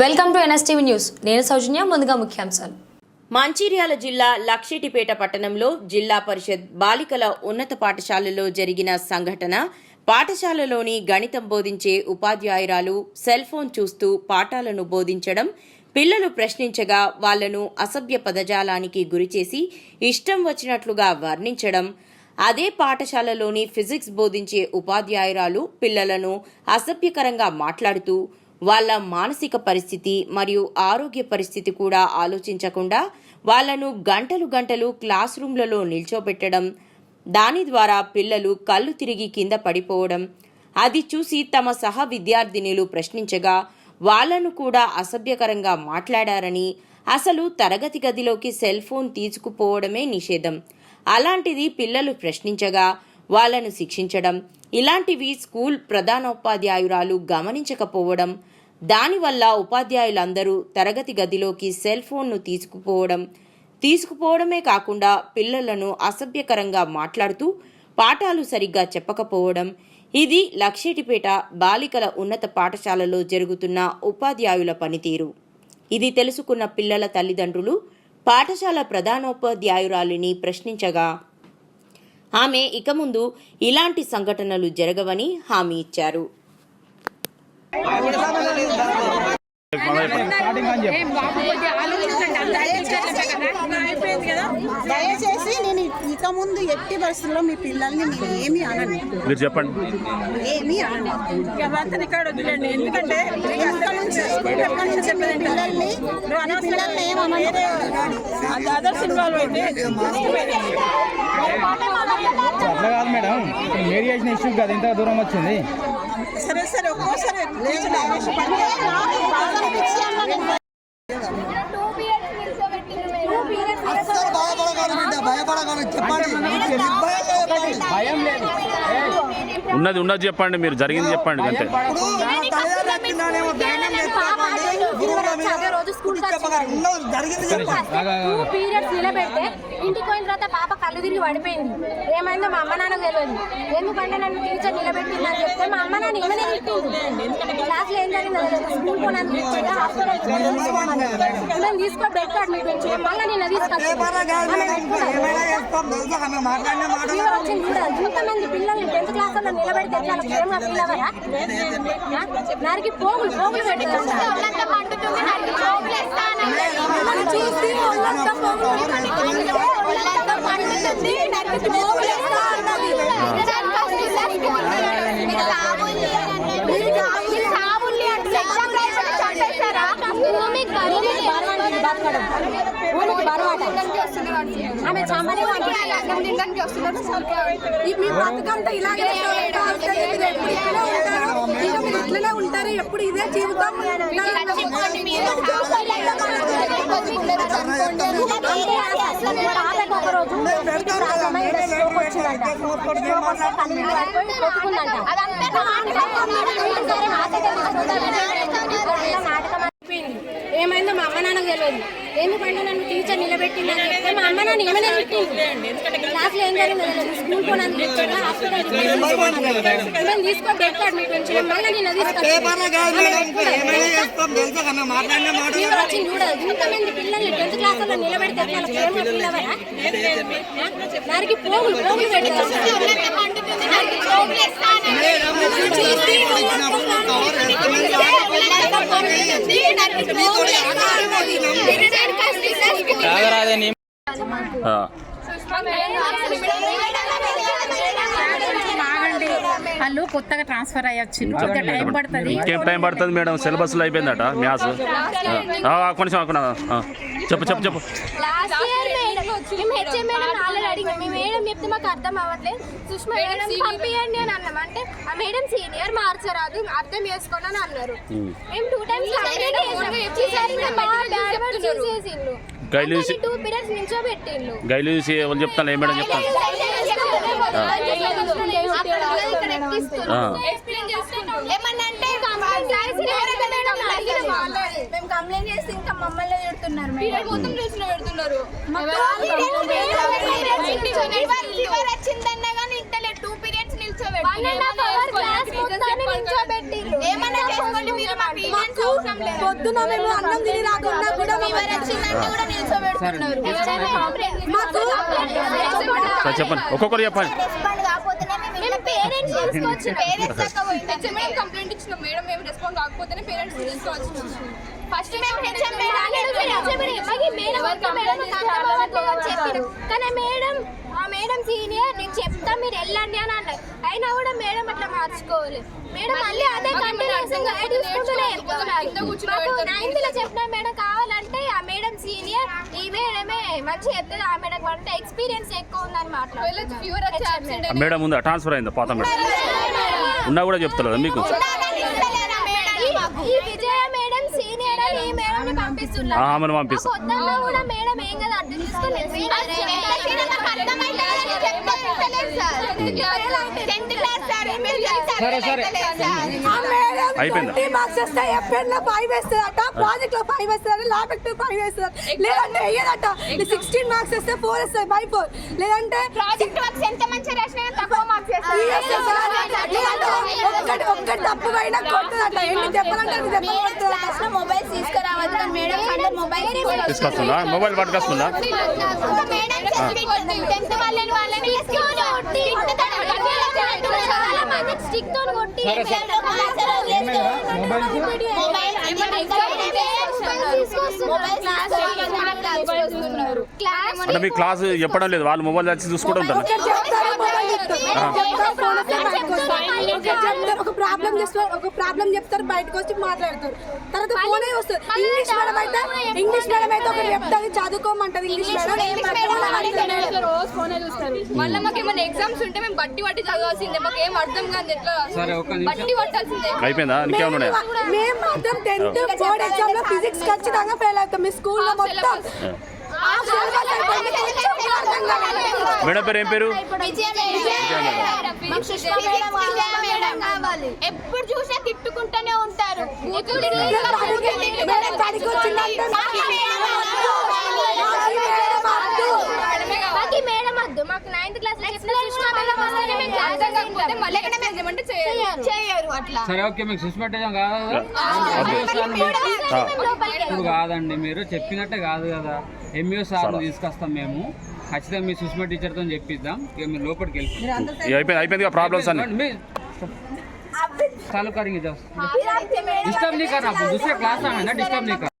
Welcome to NSTV news. నేను సౌజన్య ముందుగా ముఖ్యాంశాలు. మంచిర్యాల జిల్లా లక్షిటిపేట పట్టణంలో జిల్లా పరిషత్ బాలికల ఉన్నత పాఠశాలలో జరిగిన సంఘటన పాఠశాలలోని గణితం బోధించే ఉపాధ్యాయురాలు సెల్ ఫోన్ చూస్తూ పాఠాలను బోధించడం పిల్లలు ప్రశ్నించగా వాళ్ళను అసభ్య పదజాలానికి గురిచేసి ఇష్టం వచ్చినట్లుగా వర్ణించడం అదే పాఠశాలలోని ఫిజిక్స్ బోధించే ఉపాధ్యాయురాలు పిల్లలను అసభ్యకరంగా మాట్లాడుతూ వాళ్ళ మానసిక పరిస్థితి మరియు ఆరోగ్య పరిస్థితి కూడా ఆలోచించకుండా వాళ్ళను గంటలు గంటలు క్లాస్ రూమ్లలో నిల్చోబెట్టడం దాని ద్వారా పిల్లలు కళ్ళు తిరిగి కింద పడిపోవడం అది చూసి తమ సహ విద్యార్థినులు ప్రశ్నించగా వాళ్ళను కూడా అసభ్యకరంగా మాట్లాడారని అసలు తరగతి గదిలోకి సెల్ ఫోన్ తీసుకుపోవడమే నిషేధం. అలాంటిది పిల్లలు ప్రశ్నించగా వాళ్ళను శిక్షించడం ఇలాంటివి స్కూల్ ప్రధానోపాధ్యాయురాలు గమనించకపోవడం దానివల్ల ఉపాధ్యాయులందరూ తరగతి గదిలోకి సెల్ ఫోన్ను తీసుకుపోవడం తీసుకుపోవడమే కాకుండా పిల్లలను అసభ్యకరంగా మాట్లాడుతూ పాఠాలు సరిగ్గా చెప్పకపోవడం ఇది లక్షేటిపేట బాలికల ఉన్నత పాఠశాలలో జరుగుతున్న ఉపాధ్యాయుల పనితీరు. ఇది తెలుసుకున్న పిల్లల తల్లిదండ్రులు పాఠశాల ప్రధానోపాధ్యాయురాలిని ప్రశ్నించగా ఆమె ఇక ముందు ఇలాంటి సంఘటనలు జరగవని హామీ ఇచ్చారు ఏం బాబు కొద్దిగా ఆలోచించండి అందరూ టీచర్లమే కదా అయిపోయింది కదా దయచేసి నేను ఇక ముందు ఎట్టి పరిస్థితుల్లో మీ పిల్లల్ని నేను ఏమి అనను మీరు చెప్పండి ఏమి అనను ఇక భర్తని ఇక్కడ వదిలేండి ఎందుకంటే ఎక్కడి నుంచి ఎక్కడి నుంచి మీ పిల్లల్ని మీ పిల్లల్ని ఏమనను అది అదర్స్ ఇన్వాల్వ్ అయితే అట్లా కాదు మేడం మీరు చేసిన ఇష్యూ కదా ఇంత దూరం వచ్చింది ఉన్నది ఉన్నది చెప్పండి మీరు జరిగింది చెప్పండి అంతే. ఇప్పుడు నా తల్లిదండ్రులు వచ్చిందనేమో ధైర్యం తెచ్చుకోకండి గురువుల మీద ఇప్పుడు చెప్పకండి ఉన్నది జరిగింది చెప్పండి. టూ పీరియడ్స్ నిలబెడితే ఇంటికి పోయిన తర్వాత పాప కళ్ళు తిరిగి పడిపోయింది. ఏమైందో మా అమ్మ నాన్నకు తెలియదు ఎందుకంటే నన్ను టీచర్ నిలబెట్టింది అని చెప్తే మా అమ్మ నాన్న ఏమైనా తిట్టింది క్లాస్లో ఏం జరిగిందో స్కూల్ పోనాను హాస్పిటల్ మేము తీసుకో బెడ్ అడ్మిట్ మళ్ళీ నేను తీసుకొచ్చి పేపర్లో కాదు మేడం, ఇంకా ఏమైనా చేస్తాం తెలుసా? ఆమె మాట్లాడిన మాట ఫీవర్ వచ్చింది కూడా ఇంతమంది పిల్లల్ని టెన్త్ క్లాస్లో నిలబెడితే వాళ్ళకి ప్రేమ ఫీల్ అవ్వరా నరికి పోగులు పోగులు మనం చూసి ఆమె మీ బతుకంతా ఇలాగే ఎప్పుడు ఇట్లనే ఉంటారు. ఎప్పుడు ఇదే జీవితం ఏమైందో మా అమ్మ నాన్నకు తెలియదు ఎందుకంటే నన్ను టీచర్ నిలబెట్టిందని చెప్తే మా ఏమైనా క్లాస్లో ఏం జరిగిందో స్కూల్ హాస్పిటల్ తీసుకో మళ్ళీ నేను తీసుకొచ్చి ఏమైనా చూడదు ఇంతమంది పిల్లల్ని టెన్త్ క్లాస్లో నిలబెడితే పోగులు పోగులు పెడతారు వాళ్ళు కొత్తగా ట్రాన్స్ఫర్ అయ్యొచ్చు టైం పడుతుంది. ఇంకేం టైం పడుతుంది మేడం? సిలబస్లో అయిపోయిందట మ్యాథ్స్. కొంచెం అక్కడ చెప్పు చెప్పు చెప్పు. మేము హెచ్ఎం మేడం ఆల్రెడీ అడిగాం మీ మేడం చెప్తే మాకు అర్థం అవ్వట్లేదు. సుష్మా మేడం పంపించండి అని అన్నాం. అంటే ఆ మేడం సీనియర్ మార్చరాదు అర్థం చేసుకోండి అని అన్నారు. మేము టూ టైమ్స్ కంప్లీట్ చేసాం. గైలు పెట్టిండ్రు గైలు చూసి ఎవరు చెప్తాను ఏం మేడం చెప్తాను? మేము కంప్లైంట్ చేస్తే ఇంకా మమ్మల్ని పెడుతున్నారు మొత్తం లిస్ట్ పెడుతున్నారు. ఫీవర్ వచ్చిందన్నా కానీ ఇంత టూ పీరియడ్స్ నిల్చోబెట్టి ఏమన్నా చేసుకోండి మీరు మా పేరెంట్స్ అవసరం లేదు పొద్దున మేము అన్నం తిని రాకుండా కూడా మాకు చెప్పండి. ఒక్కొక్కరు చెప్పండి. పేరెంట్స్ మేము కంప్లైంట్ ఇచ్చినాం. మేడం మేము రెస్పాండ్ కాకపోతేనే పేరెంట్స్ ఫస్ట్ మేము హెచ్ఎం మేడం సీనియర్ నేను చెప్తా మీరు వెళ్ళండి అని అన్నారు. అయినా కూడా మేడం అట్లా మార్చుకోవాలి. మేడం మళ్ళీ అదే వెళ్తున్నారు నైన్త్లో చెప్పిన మేడం కావాలంటే ఆ మేడం సీనియర్ ఈ మేడమే మంచి చెప్తుంది ఆ మేడం అంటే ఎక్స్పీరియన్స్ ఎక్కువ ఉందని ఆ మేడం ఉందా ట్రాన్స్ఫర్ అయిందా పాత మేడం. ఉన్నా కూడా చెప్తలేదా మీకు ఈ విజయ మేడం సీనియర్ అని ఈ మేడం పంపిస్తున్నారు ఆ, ఆమెను పంపిస్తా. సరే. సరే అయిపోయిందా? మార్క్స్ ఎఫ్ఎన్లో ఫైవ్ వేస్తారట ప్రాజెక్ట్లో ఫైవ్ వేస్తారు లాబెక్ట్ ఫైవ్ వేస్తారు లేదంటే వేయదట. సిక్స్టీన్ మార్క్స్ వస్తే ఫోర్ వస్తాయి బై ఫోర్ లేదంటే ప్రాజెక్ట్ వర్క్స్ ఎంత మంచిగా రాసినా తక్కువ మార్క్స్ లేదంటే ఒక్కటి ఒక్కటి తప్పు పైన కొట్టదట ఎన్ని చెప్పాలంటే అన్ని దెబ్బలు కొడుతుందట. మొబైల్ తీసుకురావద్దు. మేడం మొబైల్ తీసుకొస్తుందా? మొబైల్ పట్టుకొస్తుందా? వాళ్ళని చాలా మంది స్టిక్తో కొట్టి అంటే మీ క్లాస్ చెప్పడం లేదు వాళ్ళు మొబైల్ వచ్చి చూసుకుంటూ ఉంటారు చెప్తారు. ఒక ప్రాబ్లం చేస్తారు ఒక ప్రాబ్లం చెప్తారు. బయటకు వచ్చి మాట్లాడతారు. తర్వాత ఫోనే వస్తుంది. ఇంగ్లీష్ మేడం అయితే ఇంగ్లీష్ మేడం అయితే ఒకటి చెప్తారు చదువుకోమంటది ఇంగ్లీష్ మేడం. రోజు ఫోనే చూస్తారు. మళ్ళీ మాకు ఏమైనా ఎగ్జామ్స్ ఉంటే మేము బట్టి బట్టి చదవాల్సిందే. మాకు ఏం అర్థం కాదు ఎట్లా. బట్టి పట్టాల్సిందే. అయిపోయిందా? మేము మాత్రం టెన్త్ బోర్డ్ ఎగ్జామ్లో ఫిజిక్స్ ఖచ్చితంగా ఫెయిల్ అవుతాం. మీ స్కూల్లో మొత్తం మేడం పేరు ఏం పేరు? ఎప్పుడు చూసినా తిట్టుకుంటూనే ఉంటారు. మాకు నైన్త్ క్లాస్ సరే ఓకే మీకు సుస్పెట్టేదాం కాదు కదా ఆ. ఇప్పుడు కాదండి మీరు చెప్పినట్టే కాదు కదా ఎంఈఓ సార్ తీసుకొస్తాం మేము ఖచ్చితంగా మీ సుష్మా టీచర్తో చెప్పిద్దాం ఇక మీరు లోపలికి వెళ్ళి ఇక అయిపోయింది అయిపోయింది ప్రాబ్లమ్స్ అన్ని चालू करेंगे जस्ट डिस्टर्ब नहीं करना आपको दूसरे क्लास में है ना डिस्टर्ब नहीं करना